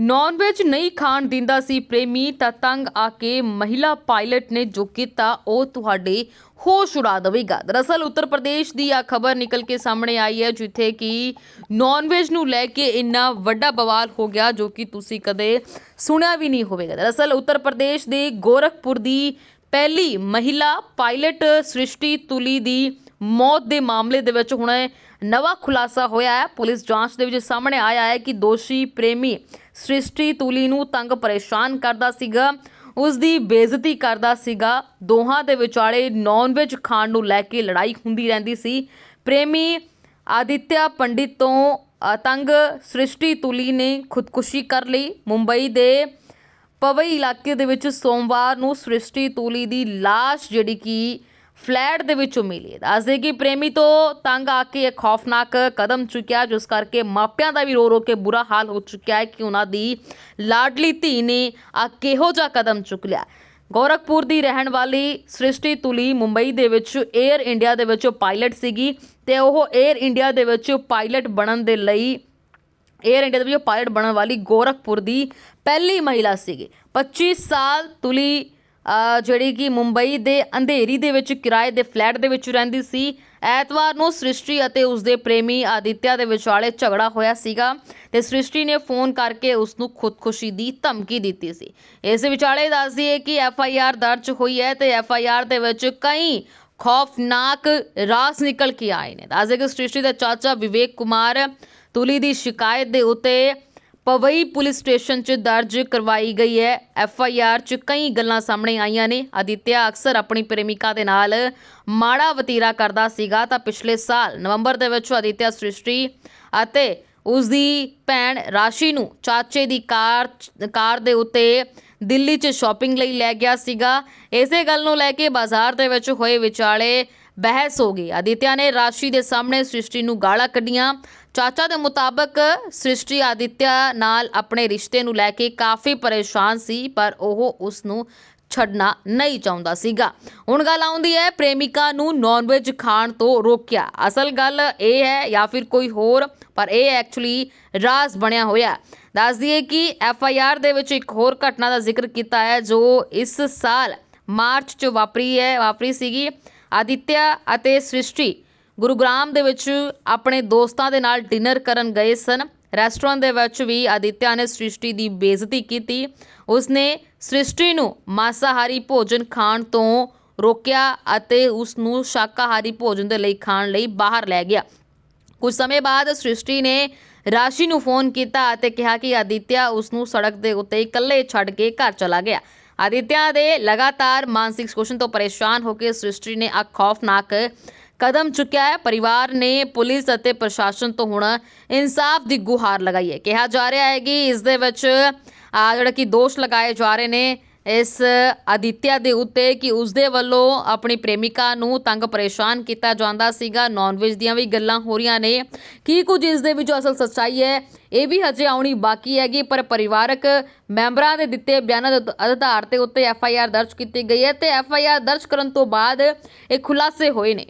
Non veg ਨਹੀਂ ਖਾਣ ਦਿੰਦਾ ਸੀ ਪ੍ਰੇਮੀ, ਤਾਂ ਤੰਗ ਆ ਕੇ ਮਹਿਲਾ ਪਾਇਲਟ ਨੇ ਜੋ ਕੀਤਾ, ਉਹ ਤੁਹਾਡੇ ਹੋਸ਼ ਉਡਾ ਦੇਵੇਗਾ। ਦਰਅਸਲ ਉੱਤਰ ਪ੍ਰਦੇਸ਼ ਦੀ ਆ ਖਬਰ ਨਿਕਲ ਕੇ ਸਾਹਮਣੇ ਆਈ ਹੈ, ਜਿੱਥੇ ਕਿ ਨੌਨ ਵੈਜ ਨੂੰ ਲੈ ਕੇ ਇੰਨਾ ਵੱਡਾ ਬਵਾਲ ਹੋ ਗਿਆ, ਜੋ ਕਿ ਤੁਸੀਂ ਕਦੇ ਸੁਣਿਆ ਵੀ ਨਹੀਂ ਹੋਵੇਗਾ। ਦਰਅਸਲ ਉੱਤਰ ਪ੍ਰਦੇਸ਼ ਦੇ ਗੋਰਖਪੁਰ ਦੀ ਪਹਿਲੀ ਮਹਿਲਾ ਪਾਇਲਟ ਸ੍ਰਿਸ਼ਟੀ ਤੁਲੀ ਦੀ ਮੌਤ ਦੇ ਮਾਮਲੇ ਦੇ ਵਿੱਚ ਹੁਣ ਨਵਾਂ ਖੁਲਾਸਾ ਹੋਇਆ ਹੈ। ਪੁਲਿਸ ਜਾਂਚ ਦੇ ਵਿੱਚ ਸਾਹਮਣੇ ਆਇਆ ਹੈ ਕਿ ਦੋਸ਼ੀ ਪ੍ਰੇਮੀ ਸ੍ਰਿਸ਼ਟੀ ਤੁਲੀ ਨੂੰ ਤੰਗ ਪਰੇਸ਼ਾਨ ਕਰਦਾ ਸੀਗਾ। ਉਸ ਦੀ ਬੇਇੱਜ਼ਤੀ ਕਰਦਾ ਸੀਗਾ। ਦੋਹਾਂ ਦੇ ਵਿਚਾਲੇ ਨੌਨ ਵੈਜ ਖਾਣ ਨੂੰ ਲੈ ਕੇ ਲੜਾਈ ਹੁੰਦੀ ਰਹਿੰਦੀ ਸੀ। ਪ੍ਰੇਮੀ ਆਦਿਤਿਆ ਪੰਡਿਤ ਤੋਂ ਤੰਗ ਸ੍ਰਿਸ਼ਟੀ ਤੁਲੀ ਨੇ ਖੁਦਕੁਸ਼ੀ ਕਰ ਲਈ। ਮੁੰਬਈ ਦੇ ਪਵਈ ਇਲਾਕੇ ਦੇ ਵਿੱਚ ਸੋਮਵਾਰ ਨੂੰ ਸ੍ਰਿਸ਼ਟੀ ਤੁਲੀ ਦੀ ਲਾਸ਼ ਜਿਹੜੀ ਕਿ ਫਲੈਟ ਦੇ ਵਿੱਚੋਂ ਮਿਲੀ ਦੱਸਦੇ ਕਿ ਪ੍ਰੇਮੀ ਤੋਂ ਤੰਗ ਆ ਕੇ ਇਹ ਖੌਫਨਾਕ ਕਦਮ ਚੁੱਕਿਆ, ਜਿਸ ਕਰਕੇ ਮਾਪਿਆਂ ਦਾ ਵੀ ਰੋ ਰੋ ਕੇ ਬੁਰਾ ਹਾਲ ਹੋ ਚੁੱਕਿਆ ਹੈ ਕਿ ਉਹਨਾਂ ਦੀ ਲਾਡਲੀ ਧੀ ਨੇ ਆ ਕਿਹੋ ਜਿਹਾ ਕਦਮ ਚੁੱਕ ਲਿਆ। ਗੋਰਖਪੁਰ ਦੀ ਰਹਿਣ ਵਾਲੀ ਸ੍ਰਿਸ਼ਟੀ ਤੁਲੀ ਮੁੰਬਈ ਦੇ ਵਿੱਚ 에ਅਰ ਇੰਡੀਆ ਦੇ ਵਿੱਚ ਪਾਇਲਟ ਸੀਗੀ ਤੇ ਉਹ 에ਅਰ ਇੰਡੀਆ ਦੇ ਵਿੱਚ ਪਾਇਲਟ ਬਣਨ ਦੇ ਲਈ 에ਅਰ ਇੰਡੀਆ ਦੇ ਵਿੱਚ ਪਾਇਲਟ ਬਣਨ ਵਾਲੀ ਗੋਰਖਪੁਰ ਦੀ ਪਹਿਲੀ ਮਹਿਲਾ ਸੀਗੀ। 25 ਸਾਲ ਤੁਲੀ ਜਿਹੜੀ ਕਿ ਮੁੰਬਈ ਦੇ ਅੰਧੇਰੀ ਦੇ ਵਿੱਚ ਕਿਰਾਏ ਦੇ ਫਲੈਟ ਦੇ ਵਿੱਚ ਰਹਿੰਦੀ ਸੀ। ਐਤਵਾਰ ਨੂੰ ਸ੍ਰਿਸ਼ਟੀ ਅਤੇ ਉਸਦੇ ਪ੍ਰੇਮੀ ਆਦਿਤਿਆ ਦੇ ਵਿਚਾਲੇ ਝਗੜਾ ਹੋਇਆ ਸੀਗਾ ਤੇ ਸ੍ਰਿਸ਼ਟੀ ਨੇ ਫੋਨ ਕਰਕੇ ਉਸ ਨੂੰ ਖੁਦਕੁਸ਼ੀ ਦੀ ਧਮਕੀ ਦਿੱਤੀ ਸੀ। ਇਸ ਦੇ ਵਿਚਾਲੇ ਦੱਸਦੀ ਹੈ ਕਿ ਐਫ ਆਈ ਆਰ ਦਰਜ ਹੋਈ ਹੈ ਤੇ ਐਫ ਆਈ ਆਰ ਦੇ ਵਿੱਚ ਕਈ ਖੌਫਨਾਕ ਰਾਸ ਨਿਕਲ ਕੇ ਆਏ ਨੇ। ਦੱਸਦੇ ਕਿ ਸ੍ਰਿਸ਼ਟੀ ਦਾ ਚਾਚਾ ਵਿਵੇਕ ਕੁਮਾਰ ਤੁਲੀ ਦੀ ਸ਼ਿਕਾਇਤ ਦੇ ਉੱਤੇ ਪਵਈ ਪੁਲਿਸ ਸਟੇਸ਼ਨ 'ਚ ਦਰਜ ਕਰਵਾਈ ਗਈ ਹੈ। ਐਫ ਆਈ ਆਰ 'ਚ ਕਈ ਗੱਲਾਂ ਸਾਹਮਣੇ ਆਈਆਂ ਨੇ। ਆਦਿਤਿਆ ਅਕਸਰ ਆਪਣੀ ਪ੍ਰੇਮਿਕਾ ਦੇ ਨਾਲ ਮਾੜਾ ਵਤੀਰਾ ਕਰਦਾ ਸੀਗਾ ਤਾਂ ਪਿਛਲੇ ਸਾਲ ਨਵੰਬਰ ਦੇ ਵਿੱਚ ਅਦਿੱਤਿਆ ਸ੍ਰਿਸ਼ਟੀ ਅਤੇ ਉਸ ਦੀ ਭੈਣ ਰਾਸ਼ੀ ਨੂੰ ਚਾਚੇ ਦੀ ਕਾਰ ਕਾਰ ਦੇ ਉੱਤੇ ਦਿੱਲੀ 'ਚ ਸ਼ਾਪਿੰਗ ਲਈ ਲੈ ਗਿਆ ਸੀਗਾ। ਇਸੇ ਗੱਲ ਨੂੰ ਲੈ ਕੇ ਬਾਜ਼ਾਰ ਦੇ ਵਿੱਚ ਹੋਏ ਵਿਚਾਲੇ ਬਹਿਸ ਹੋ ਗਈ। ਆਦਿਤਿਆ ਨੇ ਰਾਸ਼ੀ ਦੇ ਸਾਹਮਣੇ ਸ੍ਰਿਸ਼ਟੀ ਨੂੰ ਗਾਲਾਂ ਕੱਢੀਆਂ। ਚਾਚਾ ਦੇ ਮੁਤਾਬਕ ਸ੍ਰਿਸ਼ਟੀ ਆਦਿਤਿਆ ਨਾਲ ਆਪਣੇ ਰਿਸ਼ਤੇ ਨੂੰ ਲੈ ਕੇ ਕਾਫੀ ਪਰੇਸ਼ਾਨ ਸੀ, ਪਰ ਉਹ ਉਸ ਨੂੰ ਛੱਡਣਾ ਨਹੀਂ ਚਾਹੁੰਦਾ ਸੀਗਾ। ਹੁਣ ਗੱਲ ਆਉਂਦੀ ਹੈ, ਪ੍ਰੇਮਿਕਾ ਨੂੰ ਨਾਨ-ਵੈਜ ਖਾਣ ਤੋਂ ਰੋਕਿਆ। ਅਸਲ ਗੱਲ ਇਹ ਹੈ ਜਾਂ ਫਿਰ ਕੋਈ ਹੋਰ, ਪਰ ਇਹ ਐਕਚੁਅਲੀ ਰਾਜ਼ ਬਣਿਆ ਹੋਇਆ। ਦੱਸ ਦਈਏ ਕਿ ਐਫ ਆਈ ਆਰ ਦੇ ਵਿੱਚ ਇੱਕ ਹੋਰ ਘਟਨਾ ਦਾ ਜ਼ਿਕਰ ਕੀਤਾ ਹੈ, ਜੋ ਇਸ ਸਾਲ ਮਾਰਚ 'ਚ ਵਾਪਰੀ ਹੈ, ਵਾਪਰੀ ਸੀਗੀ। ਆਦਿਤਿਆ ਅਤੇ ਸ੍ਰਿਸ਼ਟੀ ਗੁਰੂਗ੍ਰਾਮ ਦੇ ਵਿੱਚ ਆਪਣੇ ਦੋਸਤਾਂ ਦੇ ਨਾਲ ਡਿਨਰ ਕਰਨ ਗਏ ਸਨ। ਰੈਸਟੋਰੈਂਟ ਦੇ ਵਿੱਚ ਵੀ ਆਦਿਤਿਆ ਨੇ ਸ੍ਰਿਸ਼ਟੀ ਦੀ ਬੇਇੱਜ਼ਤੀ ਕੀਤੀ। ਉਸਨੇ ਸ੍ਰਿਸ਼ਟੀ ਨੂੰ ਮਾਸਾਹਾਰੀ ਭੋਜਨ ਖਾਣ ਤੋਂ ਰੋਕਿਆ ਅਤੇ ਉਸ ਨੂੰ ਸ਼ਾਕਾਹਾਰੀ ਭੋਜਨ ਦੇ ਲਈ ਖਾਣ ਲਈ ਬਾਹਰ ਲੈ ਗਿਆ। ਕੁਝ ਸਮੇਂ ਬਾਅਦ ਸ੍ਰਿਸ਼ਟੀ ਨੇ ਰਾਸ਼ੀ ਨੂੰ ਫੋਨ ਕੀਤਾ ਅਤੇ ਕਿਹਾ ਕਿ ਆਦਿਤਿਆ ਉਸ ਨੂੰ ਸੜਕ ਦੇ ਉੱਤੇ ਇਕੱਲੇ ਛੱਡ ਕੇ ਘਰ ਚਲਾ ਗਿਆ। ਆਦਿਤਿਆ ਦੇ ਲਗਾਤਾਰ ਮਾਨਸਿਕ ਸ਼ੋਸ਼ਣ ਤੋਂ ਪਰੇਸ਼ਾਨ ਹੋ ਕੇ ਸ੍ਰਿਸ਼ਟੀ ਨੇ ਆ ਖੌਫਨਾਕ ਕਦਮ ਚੁੱਕਿਆ ਹੈ ਪਰਿਵਾਰ ਨੇ ਪੁਲਿਸ ਅਤੇ ਪ੍ਰਸ਼ਾਸਨ ਤੋਂ ਹੁਣ ਇਨਸਾਫ ਦੀ ਗੁਹਾਰ ਲਗਾਈ ਹੈ ਕਿਹਾ ਜਾ ਰਿਹਾ ਹੈ ਕਿ ਇਸ ਦੇ ਵਿੱਚ ਆ ਜਿਹੜਾ ਕਿ ਦੋਸ਼ ਲਗਾਏ ਜਾ ਰਹੇ ਨੇ ਇਸ ਆਦਿਤਿਆ ਦੇ ਉੱਤੇ ਕਿ ਉਸਦੇ ਵੱਲੋਂ ਆਪਣੀ ਪ੍ਰੇਮਿਕਾ ਨੂੰ ਤੰਗ ਪਰੇਸ਼ਾਨ ਕੀਤਾ ਜਾਂਦਾ ਸੀਗਾ। ਨਾਨ-ਵੈਜ ਦੀਆਂ ਵੀ ਗੱਲਾਂ ਹੋ ਰਹੀਆਂ ਨੇ। ਕੀ ਕੁਝ ਇਸ ਦੇ ਵਿੱਚ ਅਸਲ ਸੱਚਾਈ ਹੈ, ਇਹ ਵੀ ਹਜੇ ਆਉਣੀ ਬਾਕੀ ਹੈਗੀ, ਪਰ ਪਰਿਵਾਰਕ ਮੈਂਬਰਾਂ ਦੇ ਦਿੱਤੇ ਬਿਆਨਾਂ ਦੇ ਆਧਾਰ ਤੇ ਉੱਤੇ ਐਫ ਆਈ ਆਰ ਦਰਜ ਕੀਤੀ ਗਈ ਹੈ ਤੇ ਐਫ ਆਈ ਆਰ ਦਰਜ ਕਰਨ ਤੋਂ ਬਾਅਦ ਇਹ ਖੁਲਾਸੇ ਹੋਏ ਨੇ।